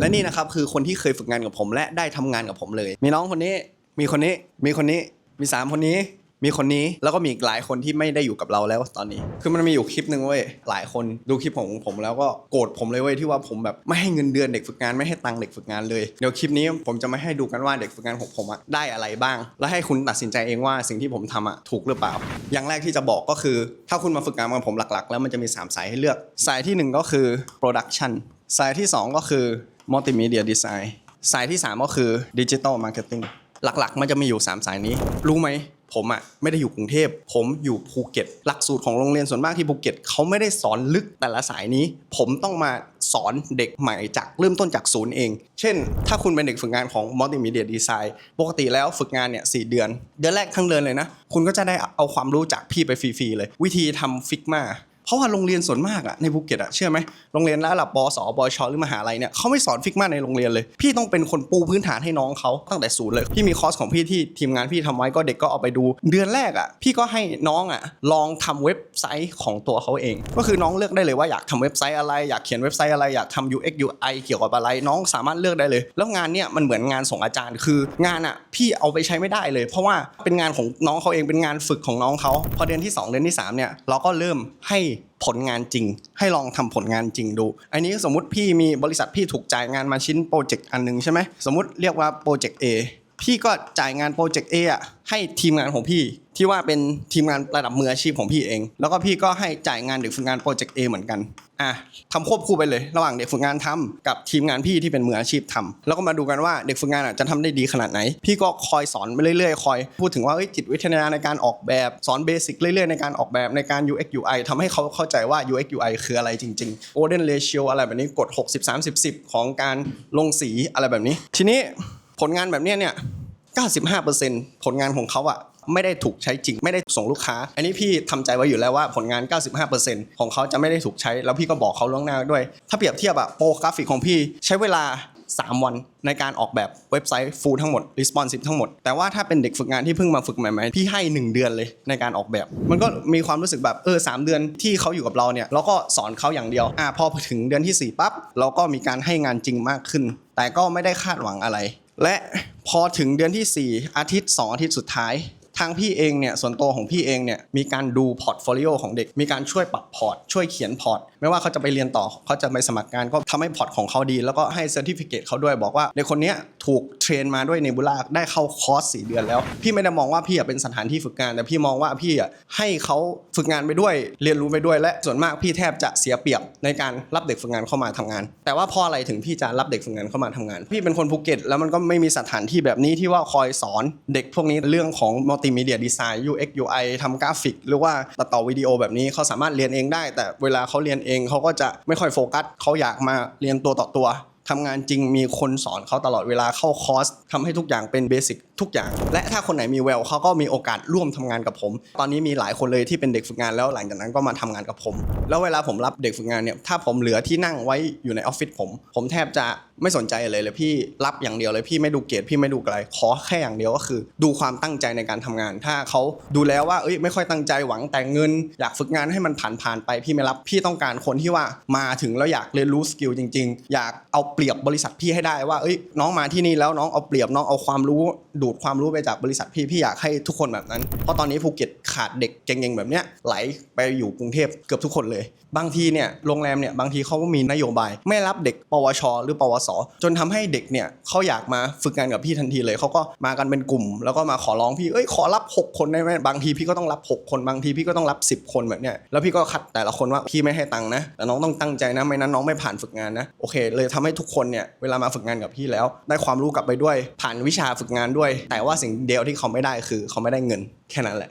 และนี่นะครับคือคนที่เคยฝึกงานกับผม และได้ทำงานกับผมเลย มีน้องคนนี้ มีคนนี้ มีคนนี้ มีสามคนนี้ มีคนนี้ แล้วก็มีอีกหลายคนที่ไม่ได้อยู่กับเราแล้วตอนนี้ คือมันมีอยู่คลิปหนึ่งเว้ย หลายคนดูคลิปของผมแล้วก็โกรธผมเลยเว้ยที่ว่าผมแบบไม่ให้เงินเดือนเด็กฝึกงานไม่ให้ตังค์เด็กฝึกงานเลย เดี๋ยวคลิปนี้ผมจะไม่ให้ดูกันว่าเด็กฝึกงานของผมอะได้อะไรบ้าง แล้วให้คุณตัดสินใจเองว่าสิ่งที่ผมทำอะถูกหรือเปล่า อย่างแรกที่จะบอกก็คือ ถ้าคุณมาฝึกงานกับผมหลักๆ แล้วมันจะมีสามสายให้เลือก สายที่หนึ่งก็คือ production สายที่สองก็คือ multimedia design สายที่สามก็คือ digital marketing หลักๆ มันจะมีอยู่ 3 สายนี้ รู้ไหม ผมอะไม่ได้อยู่กรุงเทพ ผมอยู่ภูเก็ต หลักสูตรของโรงเรียนส่วนมากที่ภูเก็ตเขาไม่ได้สอนลึกแต่ละสายนี้ ผมต้องมาสอนเด็กใหม่จากเริ่มต้นจากศูนย์เอง เช่น ถ้าคุณเป็นเด็กฝึกงานของ multimedia design ปกติแล้วฝึกงานเนี่ยสเดือน เดือนแรกทั้งเดือนเลยนะ คุณก็จะได้เอาความรู้จากพี่ไปฟรีๆเลย วิธีทำฟิกมา ราะว่าโรงเรียนส่วนมากอะในภูเก็ตอะเชื่อไหมโรงเรียนระดับปสปชหรือมหาลัยเนี่ยเขาไม่สอนฟิกมาในโรงเรียนเลย พี่ต้องเป็นคนปูพื้นฐานให้น้องเขาตั้งแต่ศูนย์เลย พี่มีคอร์สของพี่ที่ทีมงานพี่ทำไว้ก็เด็กก็เอาไปดู เดือนแรกอะพี่ก็ให้น้องอะลองทำเว็บไซต์ของตัวเขาเอง ก็คือน้องเลือกได้เลยว่าอยากทำเว็บไซต์อะไรอยากเขียนเว็บไซต์อะไรอยากทำ UX UI เกี่ยวกับอะไร น้องสามารถเลือกได้เลย แล้วงานเนี่ยมันเหมือนงานส่งอาจารย์ คืองานอะพี่เอาไปใช้ไม่ได้เลย เพราะว่าเป็นงานของน้องเขาเองเป็นงานฝึกของน้องเขาพอเดือนที่สองเดือนที่สามเนี่ยเราก็เริ่มให้ผลงานจริง ให้ลองทำผลงานจริงดู อันนี้สมมติพี่มีบริษัทพี่ถูกจ่ายงานมาชิ้นโปรเจกต์อันหนึงใช่ไหมสมมติเรียกว่าโปรเจกต์ A พี่ก็จ่ายงานโปรเจกต์ A อะให้ทีมงานของพี่ ที่ว่าเป็นทีมงานระดับมืออาชีพของพี่เอง แล้วก็พี่ก็ให้จ่ายงานเด็กฝึกงานโปรเจกต์ A เหมือนกันอะทำควบคู่ไปเลย ระหว่างเด็กฝึกงานทำกับทีมงานพี่ที่เป็นมืออาชีพทำแล้วก็มาดูกันว่าเด็กฝึกงานจะทำได้ดีขนาดไหน พี่ก็คอยสอนไปเรื่อยๆ คอยพูดถึงว่าจิตวิทยาในการออกแบบสอนเบสิกเรื่อยๆ ในการออกแบบในการ UX UI ทำให้เขาเข้าใจว่า UX UI คืออะไรจริงๆ Golden Ratio อะไรแบบนี้กด 60 30 10 ของการลงสีอะไรแบบนี้ ทีนี้ผลงานแบบเนี้ยเนี่ย 95%ผลงานของเขาอะไม่ได้ถูกใช้จริง ไม่ได้ส่งลูกค้า อันนี้พี่ทำใจไว้อยู่แล้วว่าผลงาน 95%ของเขาจะไม่ได้ถูกใช้ แล้วพี่ก็บอกเขาล่วงหน้าด้วย ถ้าเปรียบเทียบอะโปรกราฟิกของพี่ใช้เวลา 3 วันในการออกแบบเว็บไซต์ฟูลทั้งหมด responsive ทั้งหมด แต่ว่าถ้าเป็นเด็กฝึกงานที่เพิ่งมาฝึกใหม่ๆ พี่ให้ 1 เดือนเลยในการออกแบบ มันก็มีความรู้สึกแบบเออสามเดือนที่เขาอยู่กับเราเนี่ยเราก็สอนเขาอย่างเดียวอ่าพอถึงเดือนที่4ปั๊บเราก็มีการให้งานจริงมากขึ้น แต่ก็ไม่ได้คาดหวังอะไร และ พอถึงเดือนที่ 4 อาทิตย์ 2 อาทิตย์สุดท้าย ทางพี่เองเนี่ยส่วนตัวของพี่เองเนี่ยมีการดูพอร์ตโฟลิโอของเด็ก มีการช่วยปรับพอร์ต ช่วยเขียนพอร์ต ไม่ว่าเขาจะไปเรียนต่อเขาจะไปสมัครงานก็ทำให้พอร์ตของเขาดี แล้วก็ให้เซอร์ติฟิเคตเขาด้วยบอกว่าเด็กคนเนี้ย ถูกเทรนมาด้วยเนบูล่าได้เข้าคอร์ส4เดือนแล้ว พี่ไม่ได้มองว่าพี่เป็นสถานที่ฝึกงาน แต่พี่มองว่าพี่ให้เขาฝึกงานไปด้วย เรียนรู้ไปด้วย และส่วนมากพี่แทบจะเสียเปรียบในการรับเด็กฝึกงานเข้ามาทำงาน แต่ว่าเพราะอะไรถึงพี่จะรับเด็กฝึกงานเข้ามาทำงาน พี่เป็นคนภูเก็ตแล้วมันก็ไม่มีสถานที่แบบนี้ที่ว่าคอยสอนเด็กพวกนี้เรื่องของมัลติมีเดียดีไซน์ UX UI ทำกราฟิก หรือว่าตัดต่อวิดีโอแบบนี้เขาสามารถเรียนเองได้ แต่เวลาเขาเรียนเองเขาก็จะไม่ค่อยโฟกัสเขาอยากมาเรียนตัวต่อตัว ทำงานจริงมีคนสอนเขาตลอดเวลาเข้าคอร์สทำให้ทุกอย่างเป็นเบสิกทุกอย่าง และถ้าคนไหนมีแววเขาก็มีโอกาสร่วมทำงานกับผม ตอนนี้มีหลายคนเลยที่เป็นเด็กฝึกงานแล้วหลังจากนั้นก็มาทำงานกับผม แล้วเวลาผมรับเด็กฝึกงานเนี่ยถ้าผมเหลือที่นั่งไว้อยู่ในออฟฟิศผม ผมแทบจะไม่สนใจเลยเลยพี่รับอย่างเดียวเลยพี่ไม่ดูเกรดพี่ไม่ดูอะไรขอแค่อย่างเดียวก็คือ ดูความตั้งใจในการทำงาน ถ้าเขาดูแล้วว่าเอ้ยไม่ค่อยตั้งใจหวังแต่เงิน อยากฝึกงานให้มันผ่านผ่านไปพี่ไม่รับพี่ต้องการคนที่ว่ามาถึงแล้วอยากเรียนรู้สกิลจริง ๆ อยากเอาเปรียบบริษัทพี่ให้ได้ว่าเอ้ยน้องมาที่นี่แล้วน้องเอาเปรียบน้องเอาความรู้ดูดความรู้ไปจากบริษัทพี่พี่อยากให้ทุกคนแบบนั้น เพราะตอนนี้ภูเก็ต ขาดเด็กเก่งๆแบบเนี้ยไหลไปอยู่กรุงเทพเกือบทุกคนเลย บางทีเนี่ยโรงแรมเนี่ยบางทีเขาก็มีนโยบาย ไม่รับเด็กปวช หรือปวส จนทำให้เด็กเนี่ยเขาอยากมาฝึกงานกับพี่ทันทีเลยเขาก็มากันเป็นกลุ่ม แล้วก็มาขอร้องพี่เอ้ยขอรับ 6 คนได้ไหมบางทีพี่ก็ต้องรับ 6 คนบางทีพี่ก็ต้องรับ 10 คนแบบเนี้ยแล้วพี่ก็คัดแต่ละคนว่าพี่ไม่ให้ตังค์นะแต่น้องต้องตั้งใจนะไม่นั้นน้องไม่ผ่านฝึกงานนะโอเค เลยทำให้ทุกคนเนี่ยเวลามาฝึกงานกับพี่แล้ว ได้ความรู้กลับไปด้วย ผ่านวิชาฝึกงานด้วย แต่ว่าสิ่งเดียวที่เขาไม่ได้คือ เขาไม่ได้เงินแค่นั้นแหละ